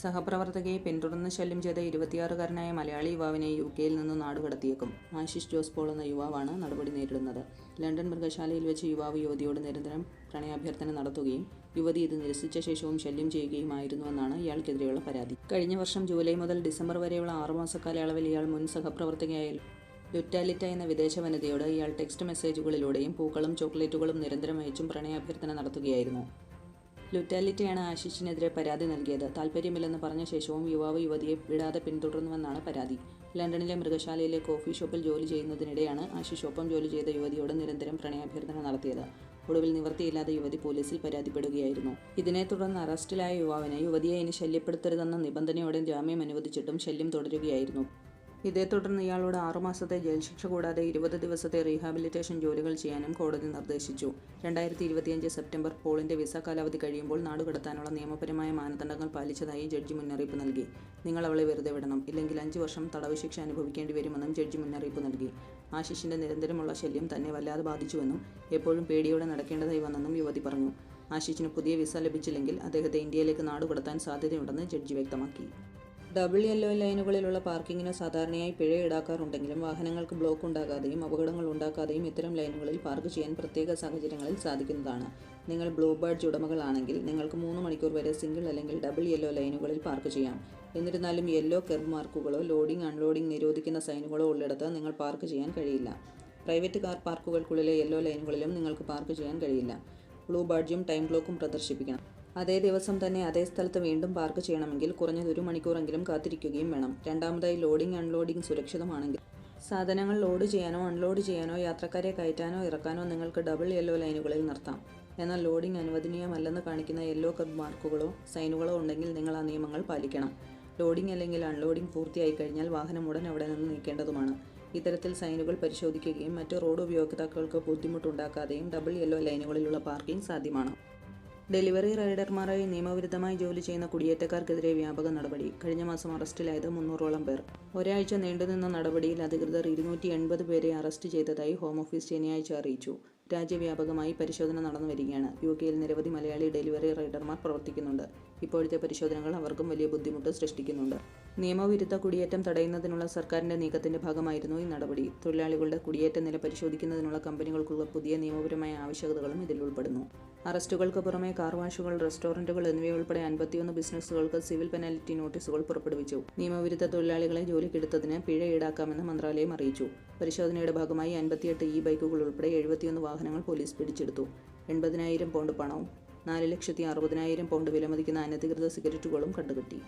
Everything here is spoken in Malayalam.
സഹപ്രവർത്തകയെ പിന്തുടർന്ന് ശല്യം ചെയ്ത ഇരുപത്തിയാറുകാരനായ മലയാളി യുവാവിനെ യു കെയിൽ നിന്ന് നാടുകടത്തിയേക്കും. ആശിഷ് ജോസ് പോൾ എന്ന യുവാവാണ് നടപടി നേരിടുന്നത്. ലണ്ടൻ മൃഗശാലയിൽ വെച്ച് യുവാവ് യുവതിയോട് നിരന്തരം പ്രണയാഭ്യർത്ഥന നടത്തുകയും യുവതി ഇത് നിരസിച്ച ശേഷവും ശല്യം ചെയ്യുകയുമായിരുന്നുവെന്നാണ് ഇയാൾക്കെതിരെയുള്ള പരാതി. കഴിഞ്ഞ വർഷം ജൂലൈ മുതൽ ഡിസംബർ വരെയുള്ള ആറുമാസ കാലയളവിൽ ഇയാൾ മുൻ സഹപ്രവർത്തകയായ ലുറ്റാലിറ്റ എന്ന വിദേശ വനിതയോട് ഇയാൾ ടെക്സ്റ്റ് മെസ്സേജുകളിലൂടെയും പൂക്കളും ചോക്ലേറ്റുകളും നിരന്തരം അയച്ചും പ്രണയാഭ്യർത്ഥന നടത്തുകയായിരുന്നു. ലുറ്റാലിറ്റിയാണ് ആശിഷിനെതിരെ പരാതി നൽകിയത്. താല്പര്യമില്ലെന്ന് പറഞ്ഞ ശേഷവും യുവാവ് യുവതിയെ വിടാതെ പിന്തുടർന്നുവെന്നാണ് പരാതി. ലണ്ടനിലെ മൃഗശാലയിലെ കോഫി ഷോപ്പിൽ ജോലി ചെയ്യുന്നതിനിടെയാണ് ആശിഷ് ഒപ്പം ജോലി ചെയ്ത യുവതിയോട് നിരന്തരം പ്രണയാഭ്യർത്ഥന നടത്തിയത്. ഒടുവിൽ നിവൃത്തിയില്ലാതെ യുവതി പോലീസിൽ പരാതിപ്പെടുകയായിരുന്നു. ഇതിനെ തുടർന്ന് അറസ്റ്റിലായ യുവാവിനെ യുവതിയെ ഇനി ശല്യപ്പെടുത്തരുതെന്ന നിബന്ധനയോടെ ജാമ്യം അനുവദിച്ചിട്ടും ശല്യം തുടരുകയായിരുന്നു. ഇതേ തുടർന്ന് ഇയാളോട് ആറുമാസത്തെ ജയിൽ ശിക്ഷ കൂടാതെ ഇരുപത് ദിവസത്തെ റീഹാബിലിറ്റേഷൻ ജോലികൾ ചെയ്യാനും കോടതി നിർദ്ദേശിച്ചു. രണ്ടായിരത്തി ഇരുപത്തിയഞ്ച് സെപ്റ്റംബർ പോളിന്റെ വിസ കാലാവധി കഴിയുമ്പോൾ നാടുകടത്താനുള്ള നിയമപരമായ മാനദണ്ഡങ്ങൾ പാലിച്ചതായി ജഡ്ജി മുന്നറിയിപ്പ് നൽകി. നിങ്ങൾ അവളെ വെറുതെ വിടണം. ഇല്ലെങ്കിൽ അഞ്ച് വർഷം തടവ് ശിക്ഷ അനുഭവിക്കേണ്ടി വരുമെന്നും ജഡ്ജി മുന്നറിയിപ്പ് നൽകി. ആശിഷിന്റെ നിരന്തരമുള്ള ശല്യം തന്നെ വല്ലാതെ ബാധിച്ചുവെന്നും എപ്പോഴും പേടിയോടെ നടക്കേണ്ടതായി വന്നെന്നും യുവതി പറഞ്ഞു. ആശിഷിന് പുതിയ വിസ ലഭിച്ചില്ലെങ്കിൽ അദ്ദേഹത്തെ ഇന്ത്യയിലേക്ക് നാടുകടത്താൻ സാധ്യതയുണ്ടെന്ന് ജഡ്ജി വ്യക്തമാക്കി. ഡബിൾ യെല്ലോ ലൈനുകളിലുള്ള പാർക്കിങ്ങിന് സാധാരണയായി പിഴ ഈടാക്കാറുണ്ടെങ്കിലും വാഹനങ്ങൾക്ക് ബ്ലോക്ക് ഉണ്ടാകാതെയും അപകടങ്ങൾ ഉണ്ടാക്കാതെയും ഇത്തരം ലൈനുകളിൽ പാർക്ക് ചെയ്യാൻ പ്രത്യേക സാഹചര്യങ്ങളിൽ സാധിക്കുന്നതാണ്. നിങ്ങൾ ബ്ലൂ ബാഡ്ജ് ഉടമകളാണെങ്കിൽ നിങ്ങൾക്ക് മൂന്ന് മണിക്കൂർ വരെ സിംഗിൾ അല്ലെങ്കിൽ ഡബിൾ യെല്ലോ ലൈനുകളിൽ പാർക്ക് ചെയ്യാം. എന്നിരുന്നാലും യെല്ലോ കെർബ് മാർക്കുകളോ ലോഡിംഗ് അൺലോഡിംഗ് നിരോധിക്കുന്ന സൈനുകളോ ഉള്ളിടത്ത് നിങ്ങൾ പാർക്ക് ചെയ്യാൻ കഴിയില്ല. പ്രൈവറ്റ് കാർ പാർക്കുകൾക്കുള്ളിലെ യെല്ലോ ലൈനുകളിലും നിങ്ങൾക്ക് പാർക്ക് ചെയ്യാൻ കഴിയില്ല. ബ്ലൂ ബാഡ്ജും ടൈം ക്ലോക്കും പ്രദർശിപ്പിക്കണം. അതേ ദിവസം തന്നെ അതേ സ്ഥലത്ത് വീണ്ടും പാർക്ക് ചെയ്യണമെങ്കിൽ കുറഞ്ഞത് ഒരു മണിക്കൂറെങ്കിലും കാത്തിരിക്കുകയും വേണം. രണ്ടാമതായി ലോഡിംഗ് അൺലോഡിംഗ് സുരക്ഷിതമാണെങ്കിൽ. സാധനങ്ങൾ ലോഡ് ചെയ്യാനോ അൺലോഡ് ചെയ്യാനോ യാത്രക്കാരെ കയറ്റാനോ ഇറക്കാനോ നിങ്ങൾക്ക് ഡബിൾ യെല്ലോ ലൈനുകളിൽ നിർത്താം. എന്നാൽ ലോഡിംഗ് അനുവദനീയമല്ലെന്ന് കാണിക്കുന്ന യെല്ലോ കബ് മാർക്കുകളോ സൈനുകളോ ഉണ്ടെങ്കിൽ നിങ്ങൾ ആ നിയമങ്ങൾ പാലിക്കണം. ലോഡിംഗ് അല്ലെങ്കിൽ അൺലോഡിംഗ് പൂർത്തിയായി കഴിഞ്ഞാൽ വാഹനം ഉടൻ അവിടെ നിന്ന് നീക്കേണ്ടതുമാണ്. ഇത്തരത്തിൽ സൈനുകൾ പരിശോധിക്കുകയും മറ്റ് റോഡ് ഉപയോക്താക്കൾക്ക് ബുദ്ധിമുട്ടുണ്ടാക്കാതെയും ഡബിൾ യെല്ലോ ലൈനുകളിലുള്ള പാർക്കിംഗ് സാധ്യമാണ്. ഡെലിവറി റൈഡർമാരായി നിയമവിരുദ്ധമായി ജോലി ചെയ്യുന്ന കുടിയേറ്റക്കാർക്കെതിരെ വ്യാപക നടപടി. കഴിഞ്ഞ മാസം അറസ്റ്റിലായത് മുന്നൂറോളം പേർ. ഒരാഴ്ച നീണ്ടുനിന്ന നടപടിയിൽ അധികൃതർ ഇരുന്നൂറ്റി എൺപത് പേരെ അറസ്റ്റ് ചെയ്തതായി ഹോം ഓഫീസ് ശനിയാഴ്ച അറിയിച്ചു. രാജ്യവ്യാപകമായി പരിശോധന നടന്നു വരികയാണ്. യു കെയിൽ നിരവധി മലയാളി ഡെലിവറി റൈഡർമാർ പ്രവർത്തിക്കുന്നുണ്ട്. ഇപ്പോഴത്തെ പരിശോധനകൾ അവർക്കും വലിയ ബുദ്ധിമുട്ട് സൃഷ്ടിക്കുന്നുണ്ട്. നിയമവിരുദ്ധ കുടിയേറ്റം തടയുന്നതിനുള്ള സർക്കാരിന്റെ നീക്കത്തിന്റെ ഭാഗമായിരുന്നു ഈ നടപടി. തൊഴിലാളികളുടെ കുടിയേറ്റ നില പരിശോധിക്കുന്നതിനുള്ള കമ്പനികൾക്കുള്ള പുതിയ നിയമപരമായ ആവശ്യകതകളും ഇതിൽ ഉൾപ്പെടുന്നു. അറസ്റ്റുകൾക്ക് പുറമെ കാർ വാഷുകൾ റെസ്റ്റോറന്റുകൾ എന്നിവയുൾപ്പെടെ അൻപത്തിയൊന്ന് ബിസിനസ്സുകൾക്ക് സിവിൽ പെനാൽറ്റി നോട്ടീസുകൾ പുറപ്പെടുവിച്ചു. നിയമവിരുദ്ധ തൊഴിലാളികളെ ജോലിക്കെടുത്തതിന് പിഴ ഈടാക്കാമെന്ന് മന്ത്രാലയം അറിയിച്ചു. പരിശോധനയുടെ ഭാഗമായി അൻപത്തിയെട്ട് ഇ ബൈക്കുകൾ ഉൾപ്പെടെ എഴുപത്തിയൊന്ന് വാഹനങ്ങൾ പോലീസ് പിടിച്ചെടുത്തു. എൺപതിനായിരം പൗണ്ട് പണവും നാല് ലക്ഷത്തി അറുപതിനായിരം പൗണ്ട് വിലമതിക്കുന്ന അനധികൃത സിഗരറ്റുകളും കണ്ടുകെട്ടി.